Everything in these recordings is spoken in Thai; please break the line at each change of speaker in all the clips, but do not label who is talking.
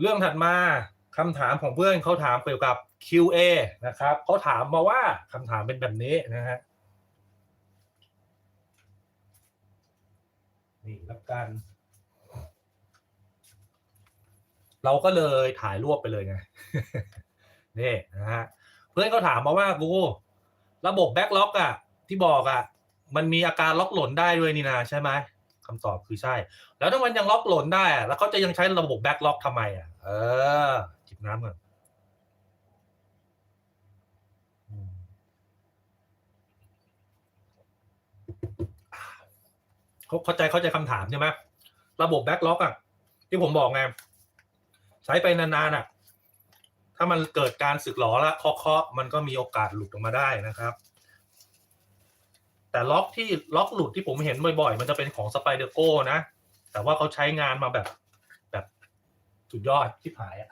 เรื่องถัดมาคำถามของเพื่อนเขาถามเกี่ยวกับ QA นะครับเขาถามมาว่าคำถามเป็นแบบนี้นะฮะนี่แล้วกันเราก็เลยถ่ายรวบไปเลยไงนี่นะฮะเพื่อนเขาถามมาว่ากูระบบแบ็กล็อกอะที่บอกอะมันมีอาการล็อกหล่นได้ด้วยนี่นะใช่ไหม คำตอบคือใช่ แล้วถ้ามันยังล็อกหล่นได้ แล้วเขาจะยังใช้ระบบแบ็กล็อกทำไมอะ เออจิบน้ำก่อนเขาเข้าใจเข้าใจคำถามใช่ไหมระบบแบ็กล็อกอะ ที่ผมบอกไงใช้ไปนานๆอะ ถ้ามันเกิดการสึกหรอละเคาะๆมันก็มีโอกาสหลุดออกมาได้นะครับ แต่ล็อกที่ล็อกหลุดที่ผมเห็นบ่อยๆ มันจะเป็นของสไปเดอร์โก้นะ แต่ว่าเขาใช้งานมาแบบแบบสุดยอดที่หายอะ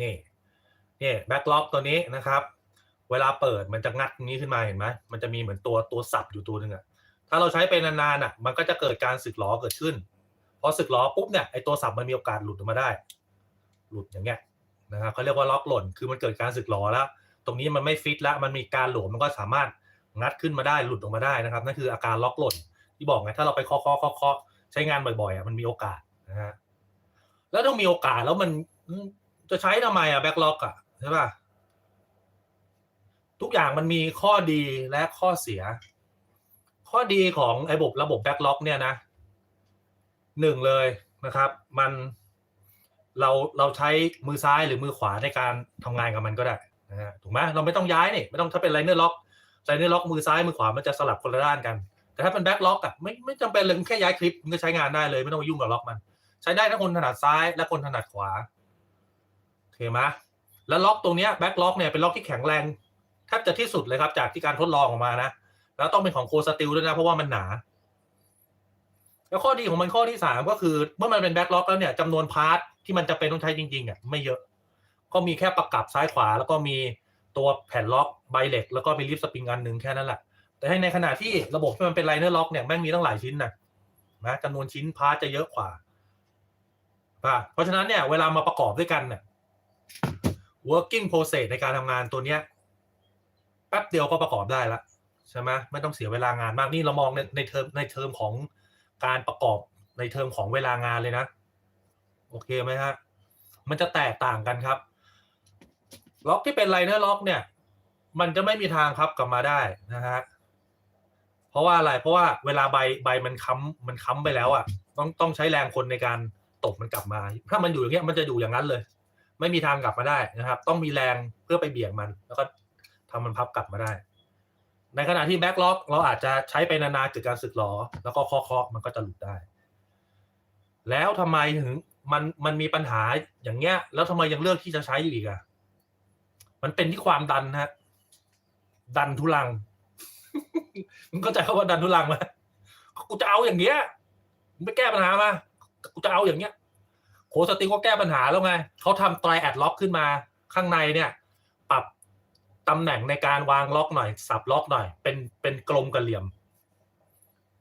นี่นี่แบ็กล็อกตัวนี้นะครับ เวลาเปิดมันจะงัดนี้ขึ้นมาเห็นไหมมันจะมีเหมือนตัวตัวสับอยู่ตัวหนึ่งอะถ้าเราใช้ไปนานๆอะมันก็จะเกิดการสึกหรอเกิดขึ้นพอสึกล้อปุ๊บเนี่ยไอตัวสับมันมีโอกาสหลุดออกมาได้ หลุดอย่างเงี้ยนะครับเขาเรียกว่าล็อกหล่น คือมันเกิดการสึกล้อแล้ว ตรงนี้มันไม่ฟิตแล้วมันมีการหลวมมันก็สามารถ งัดขึ้นมาได้หลุดออกมาได้นะครับนั่นคืออาการล็อกหล่นที่บอกไงถ้าเราไปเคาะเคาะเคาะใช้งานบ่อยๆอะมันมีโอกาสนะฮะแล้วต้องมีโอกาสแล้วมันจะใช้ทำไมอะแบ็กล็อกอะใช่ป่ะทุกอย่างมันมีข้อดีและข้อเสีย ข้อดีของไอ้ระบบระบบแบ็กล็อกเนี่ยนะหนึ่งเลยนะครับ มันเราเราใช้มือซ้ายหรือมือขวาในการทำงานกับมันก็ได้นะฮะถูกไหมเราไม่ต้องย้ายนี่ไม่ต้องถ้าเป็นไลเนอร์ล็อก ไลเนอร์ล็อกมือซ้ายมือขวามันจะสลับคนละด้านกัน แต่ถ้าเป็นแบ็คล็อกอะไม่ไม่จำเป็นเลยแค่ย้ายคลิปมันก็ใช้งานได้เลยไม่ต้องไปยุ่งกับล็อกมัน ใช้ได้ทั้งคนถนัดซ้ายและคนถนัดขวาโอเคไหมแล้วล็อกตรงนี้แบ็คล็อกเนี่ยเป็นล็อกที่แข็งแรงแทบจะที่สุดเลยครับ จากที่การทดลองออกมานะแล้วต้องเป็นของโคสติลด้วยนะเพราะว่ามันหนา แล้วข้อดีของมันข้อที่สามก็คือ เมื่อมันเป็นแบ็คล็อกแล้วเนี่ยจำนวนพาร์ทที่มันจะเป็นต้องใช้จริงๆอะไม่เยอะ ก็มีแค่ประกับซ้ายขวาแล้วก็มี ตัวแผ่นล็อกใบเหล็ก แล้วก็มีลิฟต์สปริงอันหนึ่งแค่นั้นแหละแต่ให้ในขณะที่ระบบที่มันเป็นไลเนอร์ล็อกเนี่ยแม่งมีตั้งหลายชิ้นนะนะจำนวนชิ้นพาร์ทจะเยอะกว่าป่ะเพราะฉะนั้นเนี่ยเวลามาประกอบด้วยกันเนี่ย working process ในการทำงานตัวเนี้ยแป๊บเดียวก็ประกอบได้ละใช่ไหมไม่ต้องเสียเวลางานมากนี่เรามองในในเทอมในเทอมของการประกอบในเทอมของเวลางานเลยนะ โอเคไหมฮะมันจะแตกต่างกันครับ ล็อกที่เป็นไลเนอร์ล็อกเนี่ย มันจะไม่มีทางครับกลับมาได้นะฮะเพราะว่าอะไรเพราะว่าเวลาใบใบมันค้ำมันค้ำไปแล้วอะ ต้องต้องใช้แรงคนในการตบมันกลับมา ถ้ามันอยู่อย่างเงี้ยมันจะอยู่อย่างนั้นเลย ไม่มีทางกลับมาได้นะครับ ต้องมีแรงเพื่อไปเบี่ยงมัน แล้วก็ทำมันพับกลับมาได้ ในขณะที่แบ็กล็อกเราอาจจะใช้ไปนานๆเกิดการสึกหรอแล้วก็เคาะๆมันก็จะหลุดได้ แล้วทำไมถึงมันมันมีปัญหาอย่างเงี้ย แล้วทำไมยังเลือกที่จะใช้อยู่อีกอะ มันเป็นที่ความดันฮะ ดันทุลัง มึงเข้าใจคำว่าดันทุลังไหมกูจะเอาอย่างเงี้ยมึงไปแก้ปัญหามากูจะเอาอย่างเงี้ยโคสติงก็แก้ปัญหาแล้วไงเขาทำไตรแอดล็อกขึ้นมา ข้างในเนี่ย ปรับตำแหน่งในการวางล็อกหน่อย สับล็อกหน่อย เป็นเป็นกลมกับเหลี่ยม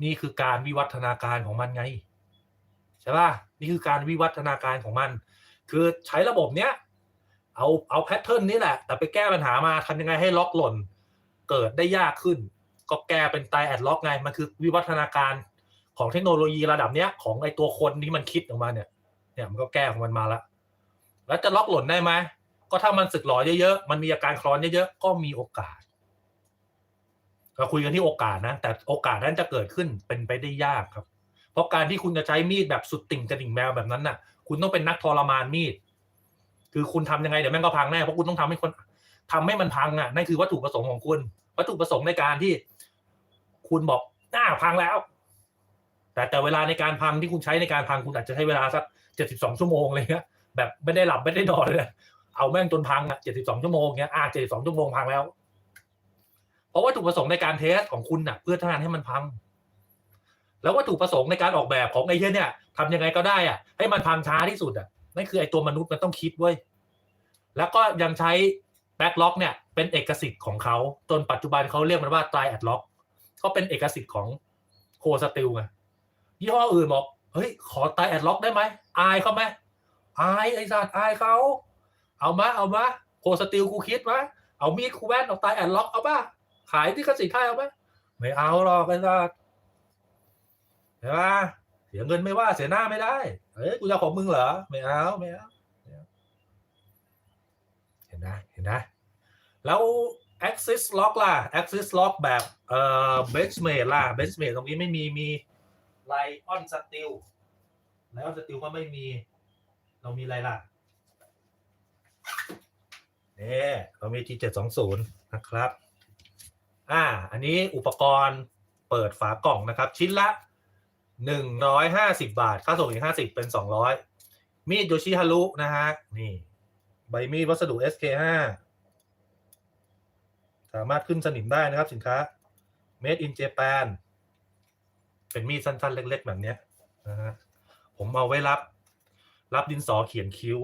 นี่คือการวิวัฒนาการของมันไง ใช่ป่ะนี่คือการวิวัฒนาการของมัน คือใช้ระบบเนี้ย เอาเอาแพทเทิร์นนี้แหละ แต่ไปแก้ปัญหามาทำยังไงให้ล็อกหล่น เกิดได้ยากขึ้น ก็แก้เป็นไตแอดล็อกไง มันคือวิวัฒนาการของเทคโนโลยีระดับเนี้ย ของไอตัวคนที่มันคิดออกมาเนี่ย เนี่ยมันก็แก้ของมันมาละแล้วจะล็อกหล่นได้ไหมก็ถ้ามันสึกหรอเยอะๆ มันมีอาการคลอนเยอะๆ ก็มีโอกาสเราคุยกันที่โอกาสนะ แต่โอกาสนั้นจะเกิดขึ้นเป็นไปได้ยากครับ เพราะการที่คุณจะใช้มีดแบบสุดติ่งกระดิ่งแมวแบบนั้นน่ะ คุณต้องเป็นนักทรมานมีด คือคุณทำยังไงเดี๋ยวแม่งก็พังแน่เพราะคุณต้องทำให้คนทำให้มันพังอะนั่นคือวัตถุประสงค์ของคุณ วัตถุประสงค์ในการที่ คุณบอกน่าพังแล้ว แต่แต่เวลาในการพังที่คุณใช้ในการพังคุณอาจจะใช้เวลาสักเจ็ดสิบสองชั่วโมงอะไรเงี้ยแบบไม่ได้หลับไม่ได้นอนเลยเอาแม่งจนพังอะเจ็ดสิบสองชั่วโมงเงี้ยอะเจ็ดสิบสองชั่วโมงพังแล้ว เพราะวัตถุประสงค์ในการเทสของคุณน่ะ เพื่อทำงานให้มันพัง แล้ววัตถุประสงค์ในการออกแบบของไอ้เหี้ยเนี่ยทำยังไงก็ได้อะ ให้มันพังช้าที่สุดอะ นั่นคือไอ้ตัวมนุษย์มันต้องคิดเว้ยแล้วก็ยังใช้แบ็กล็อกเนี่ยเป็นเอกสิทธิ์ของเขาจนปัจจุบันเขาเรียกมันว่าไตรแอดล็อกก็เป็นเอกสิทธิ์ของโคสติลไงยี่ห้ออื่นบอกเฮ้ยขอไตรแอดล็อกได้ไหมอายเขาไหมอายไอ้สัตว์อายเขาเอามาเอามาโคสติลกูคิดมาเอามีดกูแว่นเอาตายแอนล็อกเอาป่ะขายที่กสิทธิ์ไทยเอาป่ะไม่เอาหรอกไอ้สัตว์เห็นปะเสียเงินไม่ว่าเสียหน้าไม่ได้ เอ้ยกูจะของมึงเหรอไม่เอาไม่เอาไม่เอาเห็นนะเห็นนะแล้ว Axis Lock ล่ะ Axis Lock แบบเอ่อ Benchmade ล่ะ Benchmade ตรงนี้ไม่มีมี Lion Steel Lion Steel ก็ไม่มี เรามีอะไรล่ะเนี่ยเรามี T720 นะครับ อ่า อันนี้อุปกรณ์เปิดฝากล่องนะครับ ชิ้นละ 150บาท ค่าส่งอีก50เป็น200มีดโยชิฮารุนะฮะ นี่ ใบมีดวัสดุ SK5 สามารถขึ้นสนิมได้นะครับสินค้า Made in Japan เป็นมีดสั้นๆ เล็ก ๆ แบบเนี้ยนะฮะผมเอาไว้รับ รับดินสอเขียนคิ้ว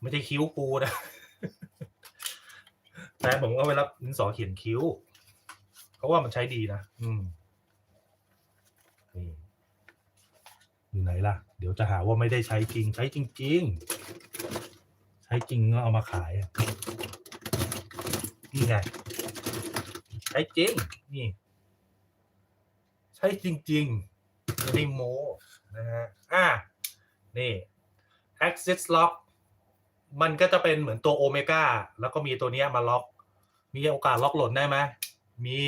ไม่ใช่คิ้วปูนะแต่ผมเอาไว้รับดินสอเขียนคิ้ว เพราะว่ามันใช้ดีนะ อืม อยู่ไหนล่ะ เดี๋ยวจะหาว่าไม่ได้ใช้จริง ใช้จริง ๆ ใช้จริงก็เอามาขาย นี่ไง ใช้จริง นี่ ใช้จริงๆไม่ได้โมนะฮะ อะ นี่ Axis Lock มันก็จะเป็นเหมือนตัวโอเมก้าแล้วก็มีตัวนี้มาล็อก มีโอกาสล็อกหล่นได้ไหม มี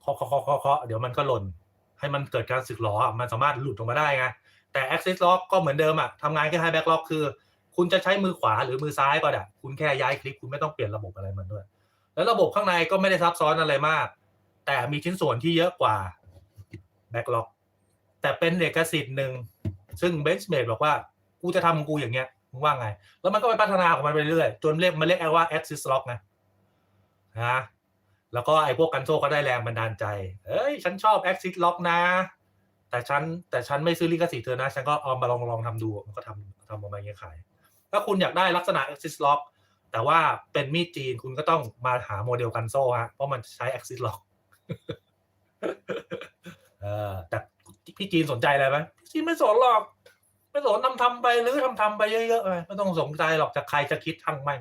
เคาเคาะเคาะเคาะเคาะเดี๋ยวมันก็หล่น ให้มันเกิดการสึกหรออะมันสามารถหลุดออกมาได้ไงแต่ Axis Lock ก็เหมือนเดิมอะทำงานแค่ High Back Lock คือ คุณจะใช้มือขวาหรือมือซ้ายก็ได้คุณแค่ย้ายคลิปคุณไม่ต้องเปลี่ยนระบบอะไรมันด้วย แล้วระบบข้างในก็ไม่ได้ซับซ้อนอะไรมาก แต่มีชิ้นส่วนที่เยอะกว่า Backlog แต่เป็นเอกสิทธิ์หนึ่งซึ่ง Benchmade บอกว่ากูจะทำของกูอย่างเงี้ยมึงว่าไง แล้วมันก็ไปพัฒนาของมันไปเรื่อยจนเรียกมันเรียกว่า Axis Lock นะนะ แล้วก็ไอ้พวกกันโซก็ได้แรงบันดาลใจ เอ้ย ฉันชอบ Axis Lock นะ แต่ฉันแต่ฉันไม่ซื้อลิขสิทธิ์เธอนะ ฉันก็เอามาลองลองทำดูมันก็ทำทำออกมาเงี้ยขาย ถ้าคุณอยากได้ลักษณะ Axis Lock แต่ว่าเป็นมีดจีนคุณก็ต้องมาหาโมเดลกันโซ่ฮะ เพราะมันใช้ Axis Lock เออแต่พี่จีนสนใจอะไรไหมพี่จีนไม่สนหรอก ไม่สนทำทำไปหรือทำทำไปเยอะๆไปไม่ต้องสนใจหรอกจะใครจะคิดทั้งไม่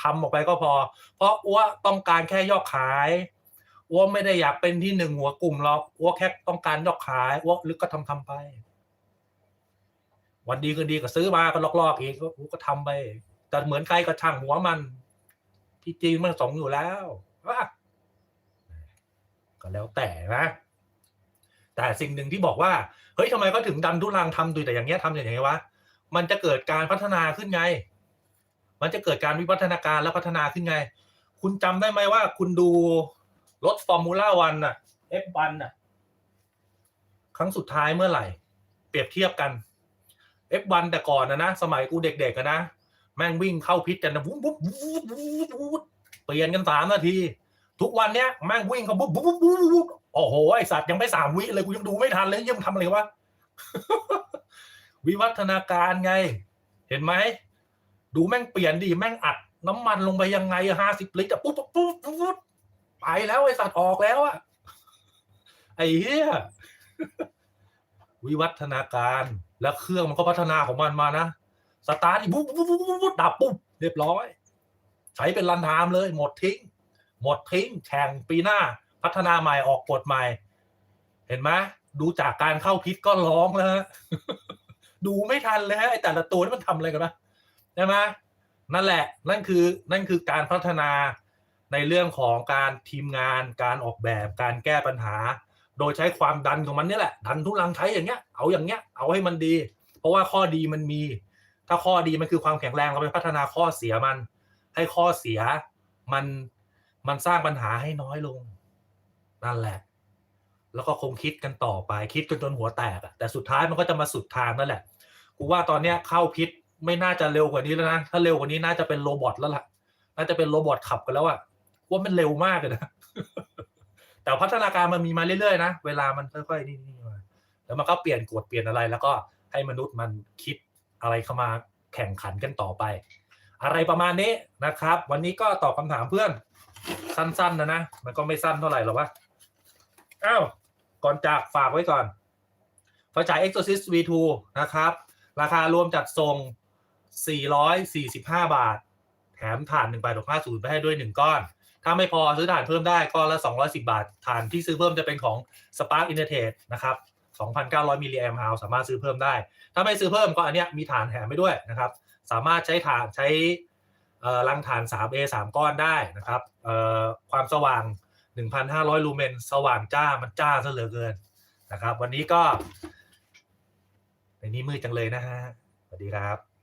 ทำออกไปก็พอ เพราะอ้วต้องการแค่ยอดขายอ้วไม่ได้อยากเป็นที่หนึ่งหัวกลุ่มหรอกอ้วแค่ต้องการยอดขายอ้วลึกก็ทำทำไป วันดีคืนดีก็ซื้อมาก็ลอกๆอีกก็อ้วก็ทำไป แต่เหมือนใครก็ช่างหัวมัน ที่จริงมันสองอยู่แล้วว่าก็แล้วแต่นะแต่สิ่งหนึ่งที่บอกว่า เฮ้ยทำไมก็ถึงดันทุลังทำดูแต่อย่างเงี้ยทำอย่างไงวะ มันจะเกิดการพัฒนาขึ้นไง มันจะเกิดการวิวัฒนาการและพัฒนาขึ้นไง คุณจำได้ไหมว่าคุณดูรถฟอร์มูล่าวันน่ะ F1 น่ะ ครั้งสุดท้ายเมื่อไหร่ เปรียบเทียบกัน F1 แต่ก่อนนะนะสมัยกูเด็กๆนะแม่งวิ่งเข้าพิษกันนะวุ้บวุ้บวุ้บวุ้บวุ้บเปลี่ยนกันสามนาที ทุกวันเนี้ยแม่งวิ่งเขาวุ้บวุ้บวุ้บวุ้บโอ้โหไอสัตว์ยังไม่สามวิเลยกูยังดูไม่ทันเลยยังทำอะไรวะวิวัฒนาการไง เห็นไหม ดูแม่งเปลี่ยนดิแม่งอัด น้ำมันลงไปยังไงห้าสิบลิตรอะปุ๊บปุ๊บปุ๊บปุ๊บไปแล้วไอสัตว์ออกแล้วอะไอ้เหี้ยวิวัฒนาการแล้วเครื่องมันก็พัฒนาของมันมานะสตาร์ทอีปุ๊บปุ๊บปุ๊บปุ๊บดับปุ๊บเรียบร้อย ใช้เป็นรันไทม์เลย หมดทิ้ง หมดทิ้งแข่งปีหน้า พัฒนาใหม่ออกกฎใหม่ เห็นไหมดูจากการเข้าพิษก็ร้องแล้วดูไม่ทันเลยไอแต่ละตัวนี่มันทำอะไรกันนะ ใช่ไหมนั่นแหละนั่นคือนั่นคือการพัฒนาในเรื่องของการทีมงาน การออกแบบการแก้ปัญหา โดยใช้ความดันของมันนี่แหละ ดันทุลังใช้อย่างเงี้ยเอาอย่างเงี้ยเอาให้มันดี เพราะว่าข้อดีมันมี ถ้าข้อดีมันคือความแข็งแรงเราไปพัฒนาข้อเสียมัน ให้ข้อเสียมันมันสร้างปัญหาให้น้อยลง นั่นแหละ แล้วก็คงคิดกันต่อไปคิดจนจนหัวแตกแต่สุดท้ายมันก็จะมาสุดทางนั่นแหละกูว่าตอนเนี้ยเข้าพิษ ไม่น่าจะเร็วกว่านี้แล้วนะ ถ้าเร็วกว่านี้น่าจะเป็นโรบอทแล้วล่ะ น่าจะเป็นโรบอทขับกันแล้วอะว่ามันเร็วมากเลยนะ แต่พัฒนาการมันมีมาเรื่อยๆนะ เวลามันค่อยๆนี่นี่มาแล้วมันก็เปลี่ยนกฎเปลี่ยนอะไร แล้วก็ให้มนุษย์มันคิดอะไรเข้ามาแข่งขันกันต่อไป อะไรประมาณนี้นะครับ วันนี้ก็ตอบคำถามเพื่อน สั้นๆนะนะ มันก็ไม่สั้นเท่าไหร่หรอกวะอ้าวก่อนจากฝากไว้ก่อนไฟฉาย Exorcist V2 นะครับ ราคารวมจัดส่ง 445 บาท แถมถ่าน1ใบ650 ไปให้ด้วย 1 ก้อน ถ้าไม่พอซื้อถ่านเพิ่มได้ก้อนละ 210 บาท ถ่านที่ซื้อเพิ่มจะเป็นของ Spark i n t e r t e นะครับ2,900มิลลิแอมป์ฮาวสามารถซื้อเพิ่มได้ ถ้าไม่ซื้อเพิ่มก็อันเนี้ยมีฐานแถมไปด้วยนะครับ สามารถใช้ฐานใช้เอ่อรังฐาน 3A 3 ก้อนได้นะครับเอ่อความสว่าง 1,500 ลูเมน สว่างจ้า มันจ้าซะเหลือเกินนะครับ วันนี้ก็ในนี้มืดจังเลยนะฮะ สวัสดีครับ